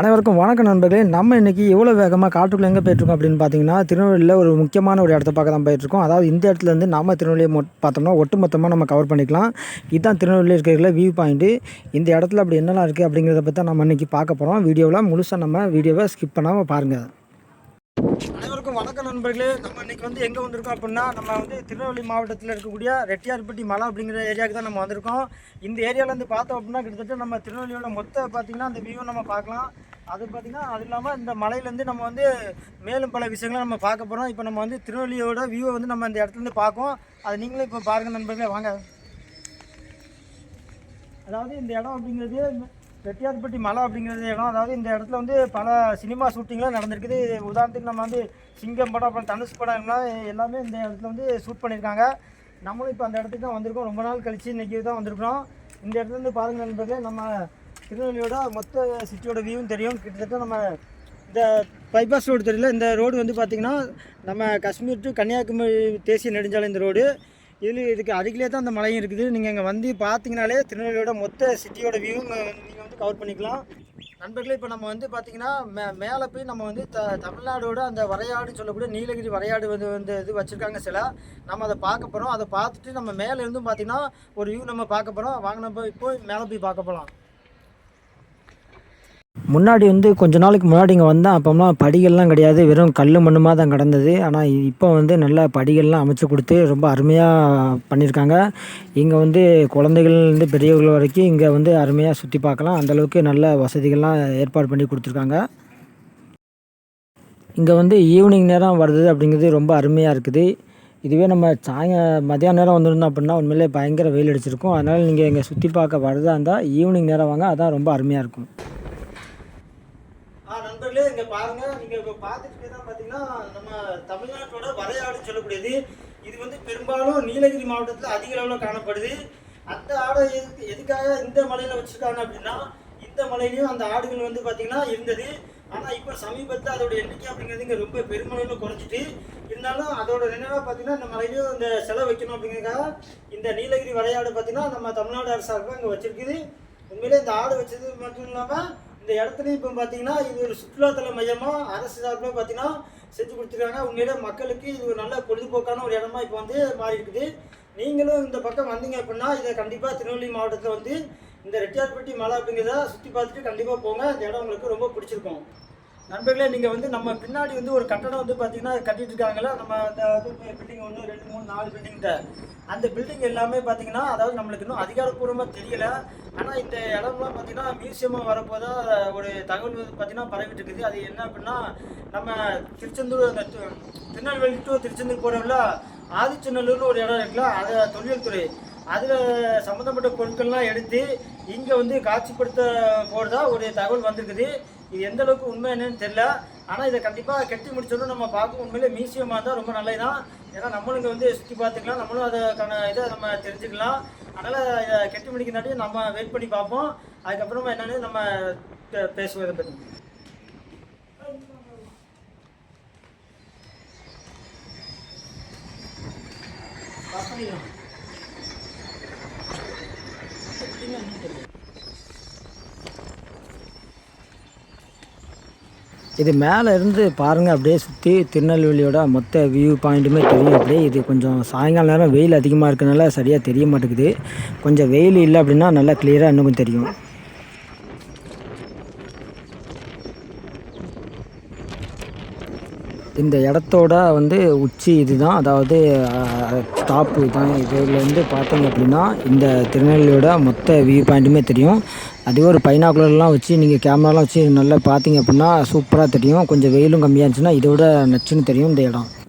அனைவருக்கும் வணக்கம் நண்பர்களே. நம்ம இன்றைக்கி எவ்வளோ வேகமாக காட்டுக்குள்ளே எங்கே போயிட்டுருக்கோம் அப்படின்னு பார்த்தீங்கன்னா திருநெல்வேலியில் ஒரு முக்கியமான ஒரு இடத்த பார்க்க தான் போயிட்டுருக்கோம். அதாவது இந்த இடத்துலேருந்து நம்ம திருநெல்வேலியை மொ பார்த்தோம்னா ஒட்டுமொத்தமாக நம்ம கவர் பண்ணிக்கலாம். இதுதான் திருநெல்வேலி இருக்கிற வியூ பாயிண்ட்டு இந்த இடத்துல அப்படி என்னெல்லாம் இருக்குது அப்படிங்கிறத பற்றி நம்ம இன்றைக்கி பார்க்க போகிறோம் வீடியோவில் முழுசாக நம்ம வீடியோவை ஸ்கிப் பண்ணாமல் பாருங்கள் அனைவருக்கும் வணக்கம் நண்பர்களே. நம்ம இன்னைக்கு வந்து எங்கே வந்திருக்கோம் அப்படின்னா நம்ம வந்து திருநெல்வேலி மாவட்டத்தில் இருக்கக்கூடிய ரெட்டியார்பட்டி மலை அப்படிங்கிற ஏரியாவுக்கு தான் நம்ம வந்திருக்கோம். இந்த ஏரியாவிலேருந்து பார்த்தோம் அப்படின்னா கிட்டத்தட்ட நம்ம திருநெல்வேலியோட மொத்த பார்த்திங்கன்னா அந்த வியூ நம்ம பார்க்கலாம். அது பார்த்திங்கன்னா அது இல்லாமல் இந்த மலையிலேருந்து நம்ம வந்து மேலும் பல விஷயங்களை நம்ம பார்க்க போகிறோம் இப்போ நம்ம வந்து திருநெல்வேலியோட வியூவை வந்து நம்ம இந்த இடத்துலேருந்து பார்க்கோம். அதை நீங்களும் இப்போ பாருங்கள் நண்பர்களே வாங்க. அதாவது இந்த இடம் அப்படிங்கிறது ரெட்டியார்பட்டி மலை அப்படிங்கிறது இடம். அதாவது இந்த இடத்துல வந்து பல சினிமா ஷூட்டிங்லாம் நடந்திருக்குது. உதாரணத்துக்கு நம்ம வந்து சிங்கம் படம் அப்புறம் தனுஷ் படம்லாம் எல்லாமே இந்த இடத்துல வந்து ஷூட் பண்ணியிருக்காங்க. நம்மளும் இப்போ அந்த இடத்துக்கு தான் வந்திருக்கோம். ரொம்ப நாள் கழிச்சு இன்றைக்கி தான் வந்திருக்கிறோம். இந்த இடத்துல இருந்து பாருங்கள் நண்பர்களே நம்ம திருநெல்வேலியோட மொத்த சிட்டியோட வியூவும் தெரியும். கிட்டத்தட்ட நம்ம இந்த பைபாஸ் ரோடு தெரியல. இந்த ரோடு வந்து பார்த்திங்கன்னா நம்ம காஷ்மீர் டு கன்னியாகுமரி தேசிய நெடுஞ்சாலை இந்த ரோடு இதில் இதுக்கு அருகிலே தான் அந்த மலையும் இருக்குது. நீங்கள் இங்கே வந்து பார்த்தீங்கனாலே திருநெல்வேலியோட மொத்த சிட்டியோட வியூ நீங்கள் வந்து கவர் பண்ணிக்கலாம். நண்பர்களே இப்போ நம்ம வந்து பார்த்தீங்கன்னா மே மேலே போய் நம்ம வந்து த தமிழ்நாடோட அந்த வரையாடுன்னு சொல்லக்கூடிய நீலகிரி வரையாடு வந்து வந்து இது வச்சுருக்காங்க சில. நம்ம அதை பார்க்க போகிறோம் அதை பார்த்துட்டு நம்ம மேலே இருந்தும் பார்த்தீங்கன்னா ஒரு வியூ நம்ம பார்க்க போகிறோம் வாங்க நம்ம இப்போ மேலே போய் பார்க்க போகலாம் முன்னாடி வந்து கொஞ்ச நாளைக்கு முன்னாடி இங்கே வந்தேன். அப்போம்லாம் படிகள்லாம் கிடையாது. வெறும் கல் மண்ணுமாக தான் கிடந்தது. ஆனால் இப்போ வந்து நல்லா படிகள்லாம் அமைச்சு கொடுத்து ரொம்ப அருமையாக பண்ணியிருக்காங்க. இங்கே வந்து குழந்தைகள்லேருந்து பெரியவர்கள் வரைக்கும் இங்கே வந்து அருமையாக சுற்றி பார்க்கலாம். அந்தளவுக்கு நல்ல வசதிகள்லாம் ஏற்பாடு பண்ணி கொடுத்துருக்காங்க. இங்கே வந்து ஈவினிங் நேரம் வருது அப்படிங்கிறது ரொம்ப அருமையாக இருக்குது. இதுவே நம்ம சாய மதியான நேரம் வந்திருந்தோம் அப்படின்னா உண்மையிலே பயங்கர வெயில் அடிச்சிருக்கும். அதனால் நீங்கள் இங்கே சுற்றி பார்க்க வரதா இருந்தால் ஈவினிங் நேரம் வாங்க. அதான் ரொம்ப அருமையாக இருக்கும். நண்பர்களே இங்கே பாருங்க. நீங்கள் இப்போ பார்த்துட்டு தான் பார்த்தீங்கன்னா நம்ம தமிழ்நாட்டோட வரையாடுன்னு சொல்லக்கூடியது. இது வந்து பெரும்பாலும் நீலகிரி மாவட்டத்தில் அதிக அளவில் காணப்படுது. அந்த ஆடை எதுக்கு எதுக்காக இந்த மலையில் வச்சுருக்காங்க அப்படின்னா இந்த மலையிலையும் அந்த ஆடுகள் வந்து பார்த்திங்கன்னா இருந்தது. ஆனால் இப்போ சமீபத்தில் அதோட எண்ணிக்கை அப்படிங்கிறது இங்கே ரொம்ப பெருமளவில் குறைஞ்சிட்டு இருந்தாலும் அதோட நினைவாக பார்த்தீங்கன்னா இந்த மலையிலையும் இந்த செலவு வைக்கணும் அப்படிங்கிறதுக்காக இந்த நீலகிரி வரையாடு பார்த்தீங்கன்னா நம்ம தமிழ்நாடு அரசாங்கம் இங்கே வச்சிருக்குது. உண்மையிலே இந்த ஆடு வச்சது மட்டும் இல்லாமல் இந்த இடத்துலையும் இப்போ பார்த்தீங்கன்னா இது ஒரு சுற்றுலாத்தல மையமாக அரசு சார்பில் பார்த்தீங்கன்னா செஞ்சு கொடுத்துருக்காங்க. உங்களிடம் மக்களுக்கு இது ஒரு நல்ல பொழுதுபோக்கான ஒரு இடமா இப்போ வந்து மாறி இருக்குது நீங்களும் இந்த பக்கம் வந்தீங்க அப்படின்னா இதை கண்டிப்பாக திருநெல்வேலி மாவட்டத்தில் வந்து இந்த ரெட்டியார்பட்டி மலை அப்படிங்கிறத சுற்றி பார்த்துட்டு கண்டிப்பாக போங்க. இந்த இடம் உங்களுக்கு ரொம்ப பிடிச்சிருக்கும். நண்பர்களே நீங்கள் வந்து நம்ம பின்னாடி வந்து ஒரு கட்டடம் வந்து பார்த்தீங்கன்னா கட்டிட்டு இருக்காங்களா நம்ம அந்த பில்டிங் ஒன்று ரெண்டு மூணு நாலு பில்டிங்கிட்ட அந்த பில்டிங் எல்லாமே பார்த்தீங்கன்னா அதாவது நம்மளுக்கு இன்னும் அதிகாரப்பூர்வமாக தெரியல. ஆனால் இந்த இடம்லாம் பார்த்தீங்கன்னா மியூசியமாக வரப்போதா ஒரு தகவல் வந்து பார்த்தீங்கன்னா பரவிட்டு இருக்குது அது என்ன அப்படின்னா நம்ம திருச்செந்தூர் அந்த திருநெல்வேலி டு திருச்செந்தூர் போகிறோம்ல ஆதிச்சநல்லூர்னு ஒரு இடம் இருக்குல்ல அது தொழில்துறை அதில் சம்மந்தப்பட்ட பொருட்கள்லாம் எடுத்து இங்கே வந்து காட்சிப்படுத்த போகிறதா ஒரு தகவல் வந்திருக்குது. இது எந்த அளவுக்கு உண்மை என்னன்னு தெரியல. ஆனால் இதை கண்டிப்பாக கட்டி முடிச்சோன்னு நம்ம பார்க்கும் உண்மையிலே மியூசியமாக இருந்தால் ரொம்ப நல்லதுதான். ஏன்னா நம்மளும் இங்கே வந்து சுற்றி பார்த்துக்கலாம். நம்மளும் அதுக்கான இதை நம்ம தெரிஞ்சுக்கலாம். அதனால் இதை கட்டி முடிக்கிறனாட்டி நம்ம வெயிட் பண்ணி பார்ப்போம். அதுக்கப்புறமா என்னென்னு நம்ம பேசுவோம் இதை பற்றி பார்க்கலாம் இது மேலே இருந்து பாருங்கள் அப்படியே சுற்றி திருநெல்வேலியோட மொத்த வியூ பாயிண்ட்டுமே தெரியும். அப்படியே இது கொஞ்சம் சாயங்கால நேரம் வெயில் அதிகமாக இருக்கனால சரியாக தெரிய மாட்டேங்குது. கொஞ்சம் வெயில் இல்லை அப்படின்னா நல்லா கிளியராக இன்னும் தெரியும். இந்த இடத்தோட வந்து உச்சி இதுதான். அதாவது டாப் இதுதான். இதுலேருந்து வந்து பார்த்தீங்க அப்படின்னா இந்த திருநெல்வேலியோட மொத்த வியூ பாயிண்ட்டுமே தெரியும். அதே ஒரு பைனாக்குலர்லாம் வச்சு நீங்கள் கேமராலாம் வச்சு நல்லா பார்த்தீங்க அப்படின்னா சூப்பராக தெரியும். கொஞ்சம் வெயிலும் கம்மியாக இருந்துச்சுன்னா இதோட நச்சுன்னு தெரியும் இந்த இடம்.